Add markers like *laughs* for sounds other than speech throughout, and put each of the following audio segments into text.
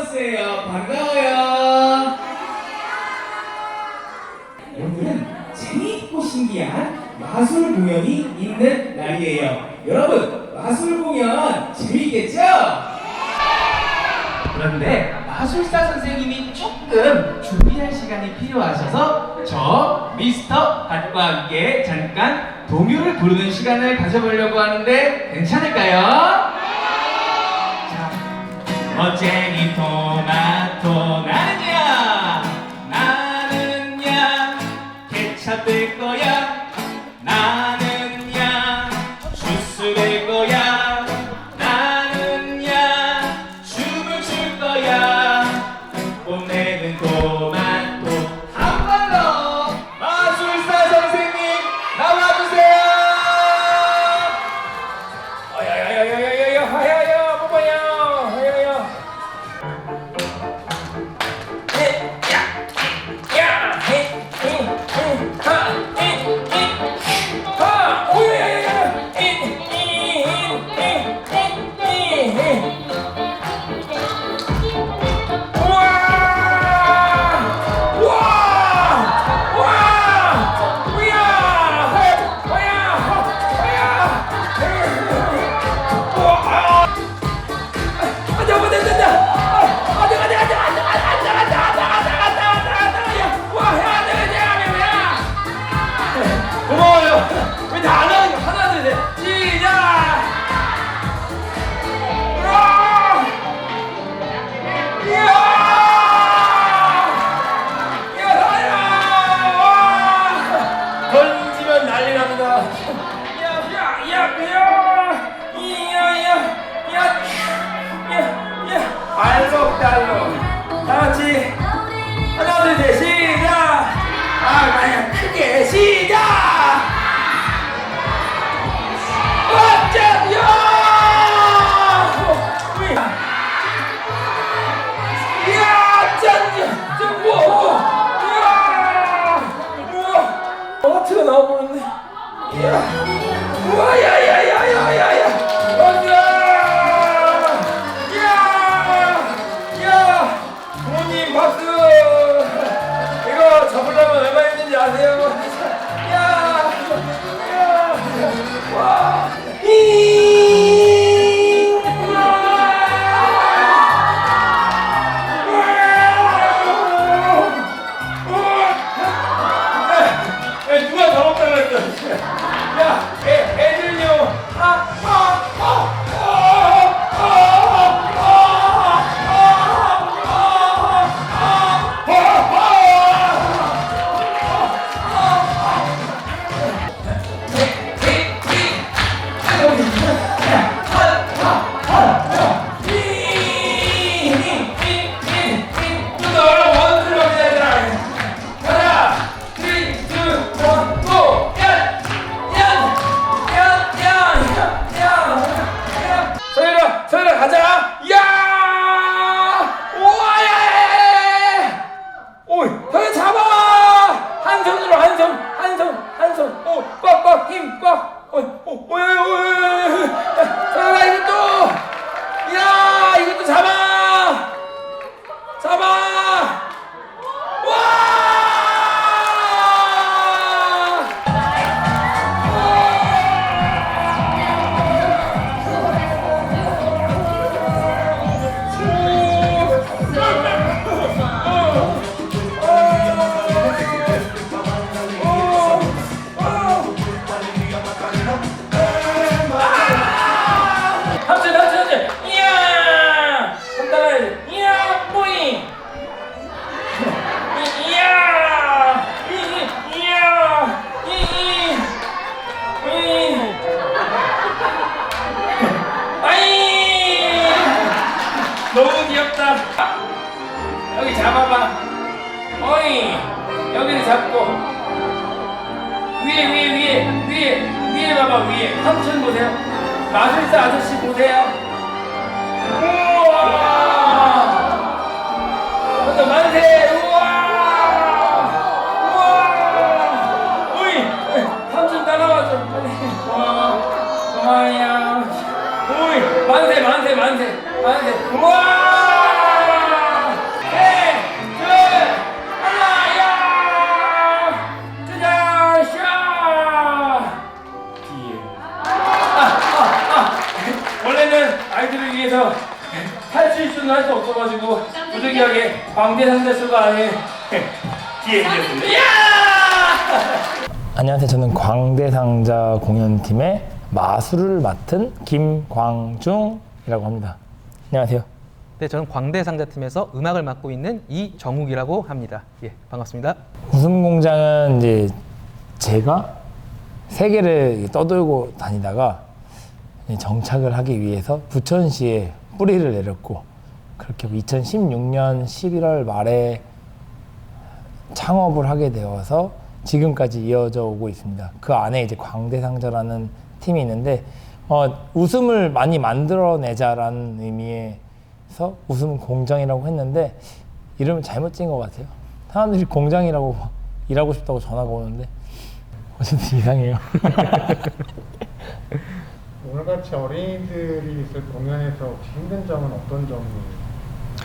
오세요. 반가워요. 오늘은 재미있고 신기한 마술 공연이 있는 날이에요. 여러분, 마술 공연 재미있겠죠? 그런데 마술사 선생님이 조금 준비할 시간이 필요하셔서 저 미스터 갓과 함께 잠깐 동요를 부르는 시간을 가져보려고 하는데 괜찮을까요? 자, 멋쟁이 토마토 나는야 나는야 거 알록달록 다같이 하나 둘셋 시작 아 그냥 크게 시작 나와버렸네. 잡으려면 얼마 있는지 아세요? 너무 귀엽다. 여기 잡아봐. 어이 여기를 잡고. 위에 위에 위에 위에 위에 봐봐 위에. 삼촌 보세요. 마술사 아저씨 보세요. 우와 광대 상대 수가 아닌 기회이었습니다. 안녕하세요. 저는 광대상자 공연팀의 마술을 맡은 김광중이라고 합니다. 안녕하세요. 네, 저는 광대상자팀에서 음악을 맡고 있는 이정욱이라고 합니다. 예, 반갑습니다. 웃음 공장은 이제 제가 세계를 떠돌고 다니다가 정착을 하기 위해서 부천시에 뿌리를 내렸고 그렇게 2016년 11월 말에 창업을 하게 되어서 지금까지 이어져 오고 있습니다. 그 안에 이제 광대상자라는 팀이 있는데 어, 웃음을 많이 만들어내자라는 의미에서 웃음 공장이라고 했는데 이름을 잘못 지은 것 같아요. 사람들이 공장이라고 *laughs* 일하고 싶다고 전화가 오는데 어쨌든 *laughs* 이상해요. *laughs* 오늘같이 어린이들이 있을 공연에서 혹시 힘든 점은 어떤 점이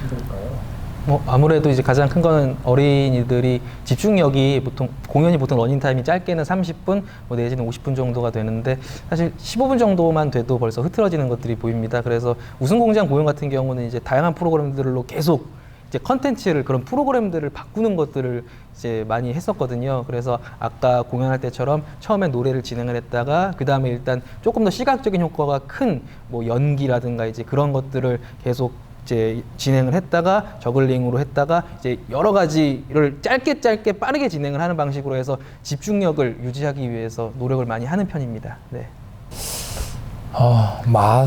힘들까요? 뭐 아무래도 이제 가장 큰 거는 어린이들이 집중력이 보통 공연이 보통 러닝 타임이 짧게는 30분, 뭐 내지는 50분 정도가 되는데 사실 15분 정도만 돼도 벌써 흐트러지는 것들이 보입니다. 그래서 우승 공장 공연 같은 경우는 이제 다양한 프로그램들로 계속 이제 컨텐츠를 그런 프로그램들을 바꾸는 것들을 이제 많이 했었거든요. 그래서 아까 공연할 때처럼 처음에 노래를 진행을 했다가 그 다음에 일단 조금 더 시각적인 효과가 큰 뭐 연기라든가 이제 그런 것들을 계속 이제 진행을 했다가 저글링으로 했다가 이제 여러 가지를 짧게 짧게 빠르게 진행을 하는 방식으로 해서 집중력을 유지하기 위해서 노력을 많이 하는 편입니다. 네. 어, 마,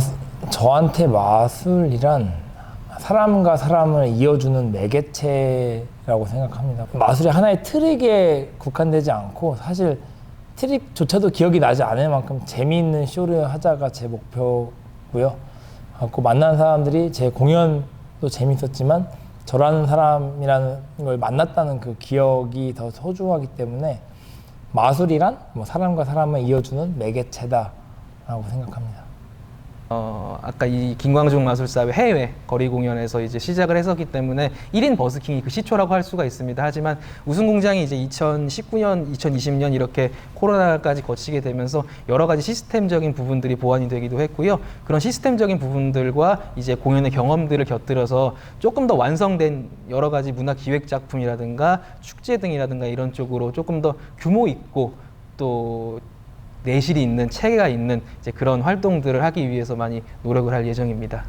저한테 마술이란 사람과 사람을 이어주는 매개체라고 생각합니다. 마술이 하나의 트릭에 국한되지 않고 사실 트릭조차도 기억이 나지 않을 만큼 재미있는 쇼를 하자가 제 목표고요. 갖고 만난 사람들이 제 공연도 재밌었지만 저라는 사람이라는 걸 만났다는 그 기억이 더 소중하기 때문에 마술이란 뭐 사람과 사람을 이어주는 매개체다라고 생각합니다. 어, 아까 이 김광중 마술사의 해외 거리 공연에서 이제 시작을 했었기 때문에 1인 버스킹이 그 시초라고 할 수가 있습니다. 하지만 우승공장이 이제 2019년, 2020년 이렇게 코로나까지 거치게 되면서 여러 가지 시스템적인 부분들이 보완이 되기도 했고요. 그런 시스템적인 부분들과 이제 공연의 경험들을 곁들여서 조금 더 완성된 여러 가지 문화 기획 작품이라든가 축제 등이라든가 이런 쪽으로 조금 더 규모 있고 또 내실이 있는 체계가 있는 그런 활동들을 하기 위해서 많이 노력을 할 예정입니다.